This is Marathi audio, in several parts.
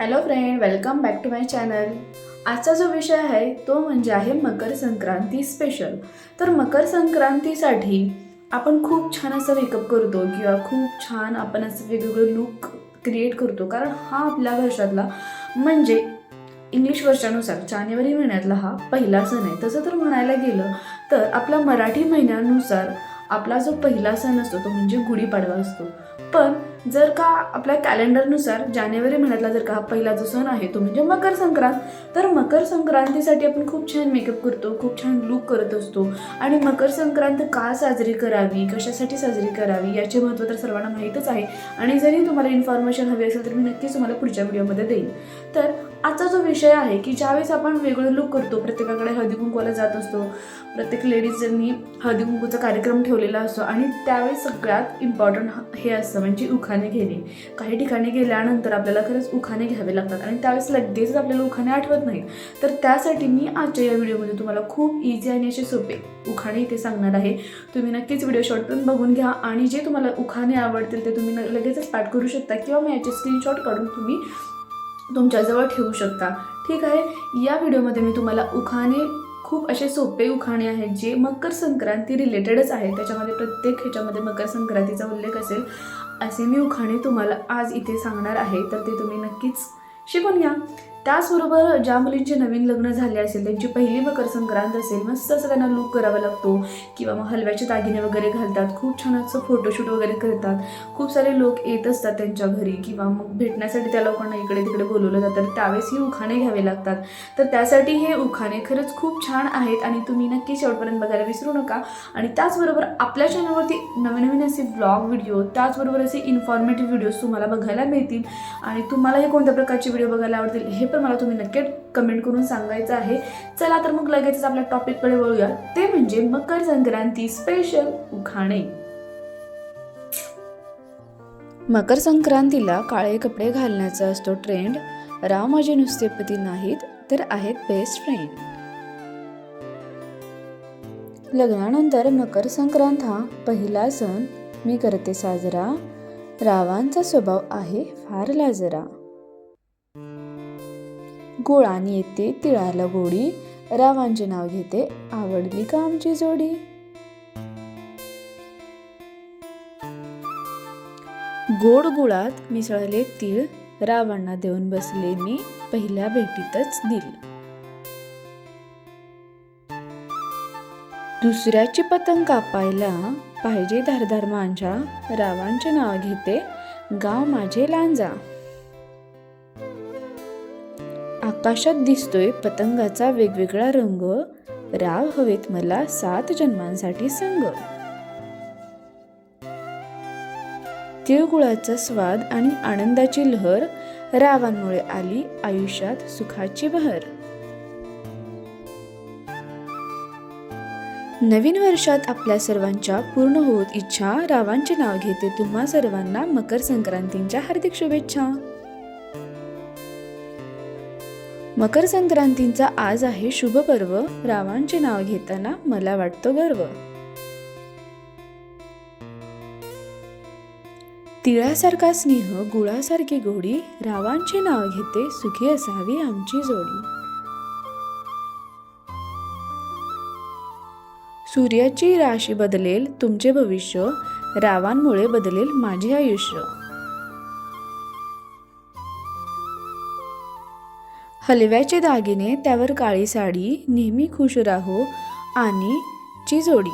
Hello friend welcome back to my channel आजचा जो विषय आहे तो म्हणजे आहे मकर संक्रांती स्पेशल तर मकर संक्रांतीसाठी आपण खूप छान असं मेकअप करतो किंवा खूप छान आपण असं वेगवेगळं लुक क्रिएट करतो. कारण हा आपल्या वर्षातला म्हणजे इंग्लिश वर्षानुसार जानेवारी महिन्यातला हा पहिला सण आहे. तसं तर म्हणायला गेलं तर आपला मराठी महिन्यानुसार आपला जो पहिला सण असतो तो म्हणजे गुढीपाडवा असतो. पण जर का आपल्या कॅलेंडरनुसार जानेवारी महिन्यातला जर का हा पहिला जो सण आहे तो म्हणजे मकर संक्रांत तर मकर संक्रांतीसाठी आपण खूप छान मेकअप करतो खूप छान लुक करत असतो. आणि मकर संक्रांत का साजरी करावी कशासाठी साजरी करावी याचे महत्त्व तर सर्वांना माहीतच आहे. आणि जरी तुम्हाला इन्फॉर्मेशन हवी असेल तर मी नक्कीच तुम्हाला पुढच्या व्हिडिओमध्ये देईन. तर आजचा जो विषय आहे की ज्यावेळेस आपण वेगळे लुक करतो प्रत्येकाकडे हळदी कुंकवाला जात असतो प्रत्येक लेडीजनी हळदी कुंकूचा कार्यक्रम ठेवलेला असतो आणि त्यावेळेस सगळ्यात इम्पॉर्टंट हे असतं म्हणजे उखाणे घेणे. काही ठिकाणी गेल्यानंतर आपल्याला खरंच उखाणे घ्यावे लागतात आणि त्यावेळेस लगेच आपल्याला उखाणे आठवत नाहीत. तर त्यासाठी मी आजच्या या व्हिडिओमध्ये तुम्हाला खूप इझी आणि असे सोपे उखाणे इथे सांगणार आहे. तुम्ही नक्कीच व्हिडिओ शॉर्टपर्यंत बघून घ्या आणि जे तुम्हाला उखाणे आवडतील ते तुम्ही लगेचच पाठ करू शकता किंवा मी याचे स्क्रीनशॉट काढून तुम्ही तुमच्याजवळ ठेवू शकता. ठीक आहे? या व्हिडिओमध्ये मी तुम्हाला उखाणे खूप असे सोपे उखाणे आहेत जे मकर संक्रांती रिलेटेडच आहेत. त्याच्यामध्ये प्रत्येक ह्याच्यामध्ये मकर संक्रांतीचा उल्लेख असेल असे मी उखाणे तुम्हाला आज इथे सांगणार आहे. तर ते तुम्ही नक्कीच शिकून घ्या. त्याचबरोबर ज्या मुलींचे नवीन लग्न झाले असेल त्यांची पहिली मकर संक्रांत असेल मस्त असं त्यांना करावा लागतो. किंवा मग हलव्याचे दागिने वगैरे घालतात खूप छान असं फोटोशूट वगैरे करतात. खूप सारे लोक येत असतात त्यांच्या घरी किंवा मग भेटण्यासाठी त्या लोकांना इकडे तिकडे बोलवलं जातं. तर त्यावेळेस ही उखाणे घ्यावे लागतात. तर त्यासाठी हे उखाणे खरंच खूप छान आहेत आणि तुम्ही नक्की शेवटपर्यंत बघायला विसरू नका. आणि त्याचबरोबर आपल्या चॅनलवरती नवीन नवीन असे ब्लॉग व्हिडिओ त्याचबरोबर असे इन्फॉर्मेटिव्ह व्हिडिओज तुम्हाला बघायला मिळतील. आणि तुम्हालाही कोणत्या प्रकारचे व्हिडिओ बघायला आवडतील हे पण मला तुम्ही नक्की कमेंट करून सांगायचं आहे. चला तर मग लगेचच आपल्या टॉपिककडे वळूया. ते म्हणजे मकर संक्रांती स्पेशल उखाणे. मकर संक्रांतीला काळे कपडे घालण्याचा असतो ट्रेंड राव माझे नुसते पती नाहीत तर आहेत बेस्ट फ्रेंड लग्नानंतर मकर संक्रांत हा पहिला सण. मी करते साजरा. रावांचा स्वभाव आहे फार लाजरा. गोळाने येते तिळाला गोडी. रावांचे नाव घेते आवडली का आमची जोडी? गोड गुळात मिसळले तीळ रावांना देऊन बसले मी पहिल्या भेटीतच दिल. दुसऱ्याची पतंग कापायला पाहिजे धारधार मांजा रावांचे नाव घेते गाव माझे लांजा. आकाशात दिसतोय पतंगाचा वेगवेगळा रंग. राव हवेत मला सात जन्मांसाठी संग. तिळगुळाचा स्वाद आणि आनंदाची लहर रावांमुळे आली आयुष्यात सुखाची बहर. नवीन वर्षात आपल्या सर्वांच्या पूर्ण होत इच्छा रावांचे नाव घेते तुम्हा सर्वांना मकर संक्रांतीच्या हार्दिक शुभेच्छा. मकर संक्रांतीचा आज आहे शुभ पर्व. रावांचे नाव घेताना मला वाटतो गर्व. तिळासारखा स्नेह गुळासारखी गोडी रावांचे नाव घेते सुखी असावी आमची जोडी. सूर्याची राशी बदलेल तुमचे भविष्य रावांमुळे बदलेल माझे आयुष्य. हलव्याचे दागिने त्यावर काळी साडी नेहमी खुश राहो आणि ची जोडी.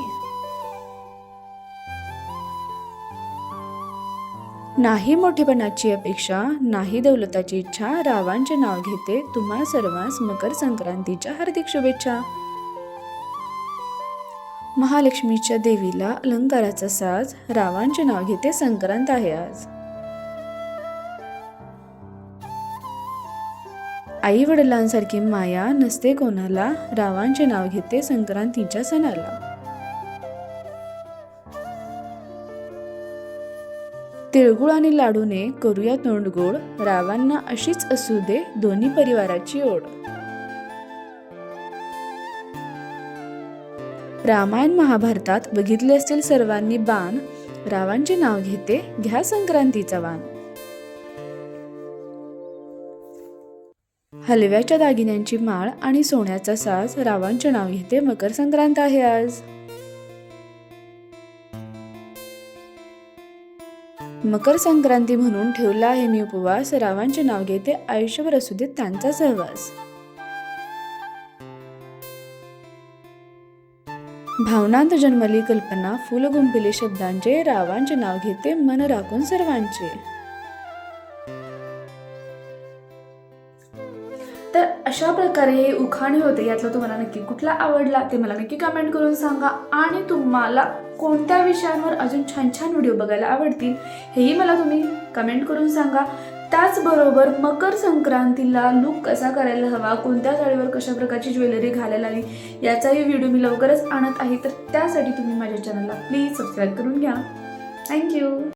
नाही मोठेपणाची अपेक्षा नाही दौलताची इच्छा रावांचे नाव घेते तुम्हा सर्वांस मकर संक्रांतीच्या हार्दिक शुभेच्छा. महालक्ष्मीच्या देवीला अलंकाराचा साज रावांचे नाव घेते संक्रांत आहे आज. आई वडिलांसारखी माया नसते कोणाला. रावांचे नाव घेते संक्रांतीच्या सणाला. तिळगुळ आणि लाडूने करूया तोंडगोड रावांना अशीच असू दे दोन्ही परिवाराची ओढ. रामायण महाभारतात बघितले असतील सर्वांनी बाण. रावांचे नाव घेते घ्या संक्रांतीचा वाण. हलव्याच्या दागिन्यांची माळ आणि सोन्याचा साज रावांचे नाव घेते मकर संक्रांत आहे आज. मकर संक्रांती म्हणून ठेवला आहे मी उपवास रावांचे नाव घेते आयुष्यभर असू देत त्यांचा सहवास. भावनांत जन्मली कल्पना फुल गुंपिले शब्दांचे रावांचे नाव घेते मन राखून सर्वांचे. अशा प्रकारे हे उखाणे होते यातला तुम्हाला नक्की कुठला आवडला ते मला नक्की कमेंट करून सांगा. आणि तुम्हाला कोणत्या विषयांवर अजून छान छान व्हिडिओ बघायला आवडतील हेही मला तुम्ही कमेंट करून सांगा. त्याचबरोबर मकर संक्रांतीला लुक कसा करायला हवा कोणत्या साडीवर कशा प्रकारची ज्वेलरी घालायला हवी याचाही व्हिडिओ मी लवकरच आणत आहे. तर त्यासाठी तुम्ही माझ्या चॅनलला प्लीज सबस्क्राईब करून घ्या. थँक्यू